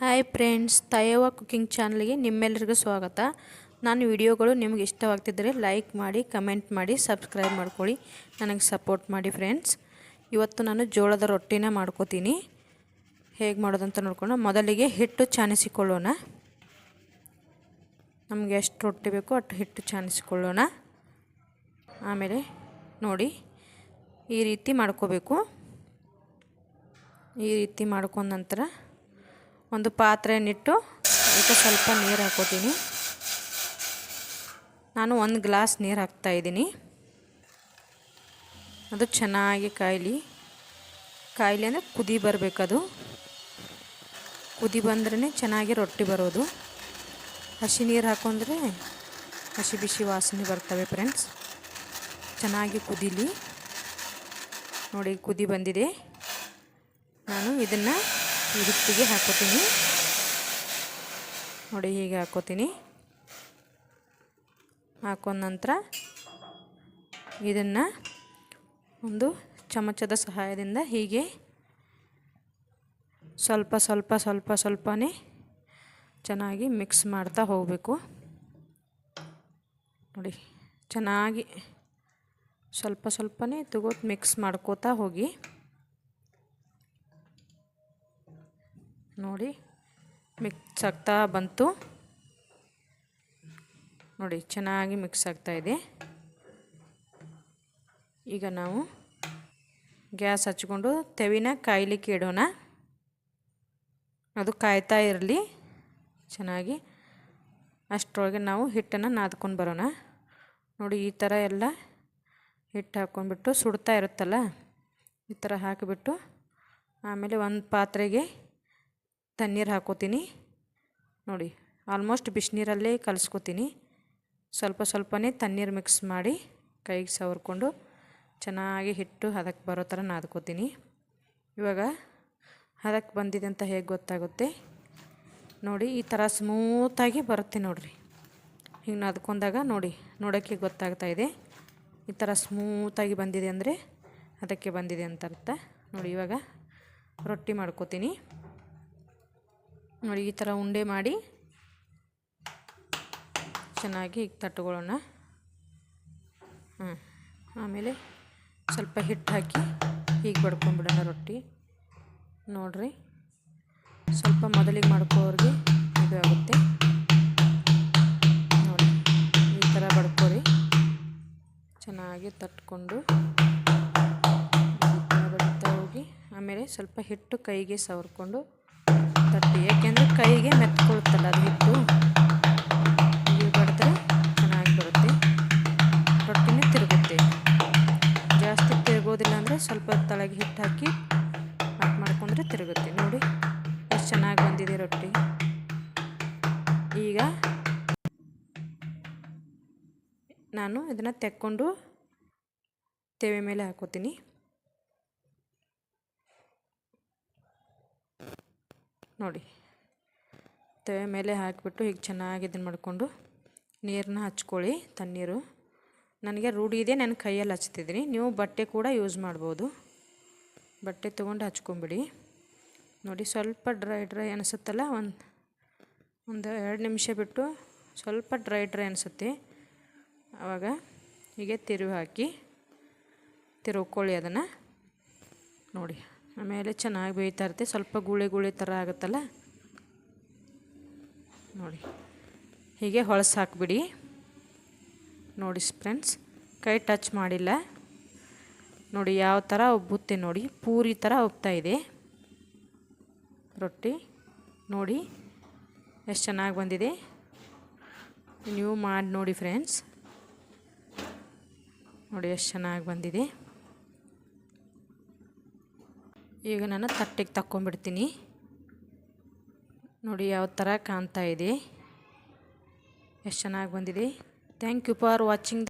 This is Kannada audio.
ಹಾಯ್ ಫ್ರೆಂಡ್ಸ್ ತಯವ ಕುಕಿಂಗ್ ಚಾನಲ್ಗೆ ನಿಮ್ಮೆಲ್ಲರಿಗೂ ಸ್ವಾಗತ. ನಾನು ವಿಡಿಯೋಗಳು ನಿಮಗೆ ಇಷ್ಟವಾಗ್ತಿದ್ದರೆ ಲೈಕ್ ಮಾಡಿ ಕಮೆಂಟ್ ಮಾಡಿ ಸಬ್ಸ್ಕ್ರೈಬ್ ಮಾಡ್ಕೊಳ್ಳಿ. ನನಗೆ ಸಪೋರ್ಟ್ ಮಾಡಿ ಫ್ರೆಂಡ್ಸ್ ಇವತ್ತು ನಾನು ಜೋಳದ ರೊಟ್ಟಿನ ಮಾಡ್ಕೋತೀನಿ. ಹೇಗೆ ಮಾಡೋದಂತ ನೋಡ್ಕೊಂಡು ಮೊದಲಿಗೆ ಹಿಟ್ಟು ಚಾನಿಸಿಕೊಳ್ಳೋಣ. ನಮಗೆ ಎಷ್ಟು ರೊಟ್ಟಿ ಬೇಕೋ ಅಷ್ಟು ಹಿಟ್ಟು ಚಾನಿಸಿಕೊಳ್ಳೋಣ. ಆಮೇಲೆ ನೋಡಿ, ಈ ರೀತಿ ಮಾಡ್ಕೋಬೇಕು. ಈ ರೀತಿ ಮಾಡ್ಕೊಂಡ ನಂತರ ಒಂದು ಪಾತ್ರೆಯನ್ನಿಟ್ಟು ಅದಕ್ಕೆ ಸ್ವಲ್ಪ ನೀರು ಹಾಕೋತೀನಿ. ನಾನು ಒಂದು ಗ್ಲಾಸ್ ನೀರು ಹಾಕ್ತಾಯಿದ್ದೀನಿ ಅದು ಚೆನ್ನಾಗಿ ಕಾಯಲಿ. ಕಾಯಲಿ ಅಂದರೆ ಕುದಿ ಬರಬೇಕದು ಕುದಿ ಬಂದ್ರೇ ಚೆನ್ನಾಗಿ ರೊಟ್ಟಿ ಬರೋದು. ಹಸಿ ನೀರು ಹಾಕೊಂಡ್ರೆ ಹಸಿ ಬಿಸಿ ವಾಸನೆ ಬರ್ತವೆ ಫ್ರೆಂಡ್ಸ್. ಚೆನ್ನಾಗಿ ಕುದೀಲಿ. ನೋಡಿ, ಕುದಿ ಬಂದಿದೆ. ನಾನು ಇದನ್ನು ಈ ಹಿಟ್ಟಿಗೆ ಹಾಕೋತೀನಿ. ನೋಡಿ, ಹೀಗೆ ಹಾಕೋತೀನಿ. ಹಾಕೊಂಡ ನಂತರ ಇದನ್ನು ಒಂದು ಚಮಚದ ಸಹಾಯದಿಂದ ಹೀಗೆ ಸ್ವಲ್ಪ ಸ್ವಲ್ಪ ಸ್ವಲ್ಪ, ಸ್ವಲ್ಪನೇ ಚೆನ್ನಾಗಿ ಮಿಕ್ಸ್ ಮಾಡ್ತಾ ಹೋಗಬೇಕು. ನೋಡಿ, ಚೆನ್ನಾಗಿ ಸ್ವಲ್ಪ, ಸ್ವಲ್ಪನೇ ತಗೋ ಮಿಕ್ಸ್ ಮಾಡ್ಕೋತಾ ಹೋಗಿ ನೋಡಿ ಮಿಕ್ಸ್ ಆಗ್ತಾ ಬಂತು. ನೋಡಿ, ಚೆನ್ನಾಗಿ ಮಿಕ್ಸ್ ಆಗ್ತಾ ಇದೆ. ಈಗ ನಾವು ಗ್ಯಾಸ್ ಹಚ್ಕೊಂಡು ತೆವಿನ ಕಾಯ್ಲಿಕ್ಕೆ ಇಡೋಣ. ಅದು ಕಾಯ್ತಾ ಇರಲಿ. ಚೆನ್ನಾಗಿ ಅಷ್ಟರೊಳಗೆ ನಾವು ಹಿಟ್ಟನ್ನು ನಾದ್ಕೊಂಡು ಬರೋಣ. ನೋಡಿ, ಈ ಥರ ಎಲ್ಲ ಹಿಟ್ಟು ಹಾಕ್ಕೊಂಡ್ಬಿಟ್ಟು ಸುಡ್ತಾ ಇರುತ್ತಲ್ಲ, ಈ ಥರ ಹಾಕಿಬಿಟ್ಟು ಆಮೇಲೆ ಒಂದು ಪಾತ್ರೆಗೆ ತಣ್ಣೀರು ಹಾಕೋತೀನಿ. ನೋಡಿ ಆಲ್ಮೋಸ್ಟ್ ಬಿಸಿನೀರಲ್ಲೇ ಕಲಿಸ್ಕೋತೀನಿ. ಸ್ವಲ್ಪ ಸ್ವಲ್ಪನೇ ತಣ್ಣೀರು ಮಿಕ್ಸ್ ಮಾಡಿ ಕೈಗೆ ಸವರ್ಕೊಂಡು ಚೆನ್ನಾಗಿ ಹಿಟ್ಟು ಹದಕ್ಕೆ ಬರೋ ಥರ ನಾದ್ಕೋತೀನಿ. ಇವಾಗ ಹದಕ್ಕೆ ಬಂದಿದೆ ಅಂತ ಹೇಗೆ ಗೊತ್ತಾಗುತ್ತೆ? ನೋಡಿ, ಈ ಥರ ಸ್ಮೂತಾಗಿ ಬರುತ್ತೆ ನೋಡಿರಿ. ಹಿಂಗೆ ನಾದ್ಕೊಂಡಾಗ ನೋಡಿ ನೋಡೋಕ್ಕೆ ಗೊತ್ತಾಗ್ತಾ ಇದೆ. ಈ ಥರ ಸ್ಮೂತಾಗಿ ಬಂದಿದೆ ಅಂದರೆ ಅದಕ್ಕೆ ಬಂದಿದೆ ಅಂತ ಅರ್ಥ. ನೋಡಿ, ಇವಾಗ ರೊಟ್ಟಿ ಮಾಡ್ಕೋತೀನಿ. ನೋಡಿ, ಈ ಥರ ಉಂಡೆ ಮಾಡಿ ಚೆನ್ನಾಗಿ ತಟ್ಟುಗಳನ್ನ ಹ್ಞೂ ಆಮೇಲೆ ಸ್ವಲ್ಪ ಹಿಟ್ಟು ಹಾಕಿ ಹೀಗೆ ಬಡ್ಕೊಂಡ್ಬಿಡೋಣ ರೊಟ್ಟಿ. ನೋಡಿರಿ, ಸ್ವಲ್ಪ ಮೊದಲಿಗೆ ಮಾಡ್ಕೋರಿಗೆ ಇದು ಆಗುತ್ತೆ. ನೋಡಿ, ಈ ಥರ ಬಡ್ಕೋರಿ. ಚೆನ್ನಾಗಿ ತಟ್ಕೊಂಡು ಬಡಿತಾ ಹೋಗಿ, ಆಮೇಲೆ ಸ್ವಲ್ಪ ಹಿಟ್ಟು ಕೈಗೆ ಸವರ್ಕೊಂಡು ತಟ್ಟಿ ಯಾಕೆಂದರೆ ಕೈಗೆ ಮೆತ್ಕೊಳ್ತಲ್ಲ ಅದು ಹಿಟ್ಟು. ಇದು ಬಡಿದ್ರೆ ಚೆನ್ನಾಗಿ ಬರುತ್ತೆ. ರೊಟ್ಟಿನೇ ತಿರುಗುತ್ತೆ. ಜಾಸ್ತಿ ತಿರುಗೋದಿಲ್ಲ ಅಂದರೆ ಸ್ವಲ್ಪ ತಳಗೆ ಹಿಟ್ಟು ಹಾಕಿ ಹಾಕಿ ಮಾಡಿಕೊಂಡ್ರೆ ತಿರುಗುತ್ತೆ. ನೋಡಿ, ಎಷ್ಟು ಚೆನ್ನಾಗಿ ಬಂದಿದೆ ರೊಟ್ಟಿ. ಈಗ ನಾನು ಇದನ್ನು ತೆಕ್ಕೊಂಡು ತೇವೆ ಮೇಲೆ ಹಾಕೋತೀನಿ. ನೋಡಿ. ತವೆ ಮೇಲೆ ಹಾಕಿಬಿಟ್ಟು ಹೀಗೆ ಚೆನ್ನಾಗಿ ಇದನ್ನು ಮಾಡಿಕೊಂಡು ನೀರನ್ನ ಹಚ್ಕೊಳ್ಳಿ, ತಣ್ಣೀರು. ನನಗೆ ರೂಢಿ ಇದೆ, ನಾನು ಕೈಯಲ್ಲಿ ಹಚ್ತಿದ್ದೀನಿ. ನೀವು ಬಟ್ಟೆ ಕೂಡ ಯೂಸ್ ಮಾಡ್ಬೋದು. ಬಟ್ಟೆ ತೊಗೊಂಡು ಹಚ್ಕೊಂಬಿಡಿ. ನೋಡಿ, ಸ್ವಲ್ಪ ಡ್ರೈ ಡ್ರೈ ಅನಿಸುತ್ತಲ್ಲ, ಒಂದು ಒಂದು ಎರಡು ನಿಮಿಷ ಬಿಟ್ಟು ಸ್ವಲ್ಪ ಡ್ರೈ ಡ್ರೈ ಅನಿಸುತ್ತೆ. ಆವಾಗ ಹೀಗೆ ತಿರುವಿ ಹಾಕಿ ತಿರುವ್ಕೊಳ್ಳಿ ಅದನ್ನು. ನೋಡಿ. ಆಮೇಲೆ ಚೆನ್ನಾಗಿ ಬೇಯ್ತಾ ಇರುತ್ತೆ. ಸ್ವಲ್ಪ ಗುಳಿ ಗುಳಿ ಥರ ಆಗುತ್ತಲ್ಲ? ನೋಡಿ. ಹೀಗೆ ಹೊಳಸು ನೋಡಿ ಫ್ರೆಂಡ್ಸ್, ಕೈ ಟಚ್ ಮಾಡಿಲ್ಲ. ನೋಡಿ ಯಾವ ಥರ ಒಬ್ಬುತ್ತೆ ನೋಡಿ. ಪೂರಿ ಥರ ಇದೆ. ರೊಟ್ಟಿ. ನೋಡಿ ಎಷ್ಟು ಚೆನ್ನಾಗಿ ಬಂದಿದೆ. ನೀವು ಮಾಡಿ ನೋಡಿ ಫ್ರೆಂಡ್ಸ್. ನೋಡಿ ಎಷ್ಟು ಚೆನ್ನಾಗಿ ಬಂದಿದೆ. ಈಗ ನಾನು ತಟ್ಟೆಗೆ ತಕ್ಕೊಂಬಿಡ್ತೀನಿ ನೋಡಿ ಯಾವ ಥರ ಕಾಣ್ತಾ ಇದೆ. ಎಷ್ಟು ಚೆನ್ನಾಗಿ ಬಂದಿದೆ. Thank you for watching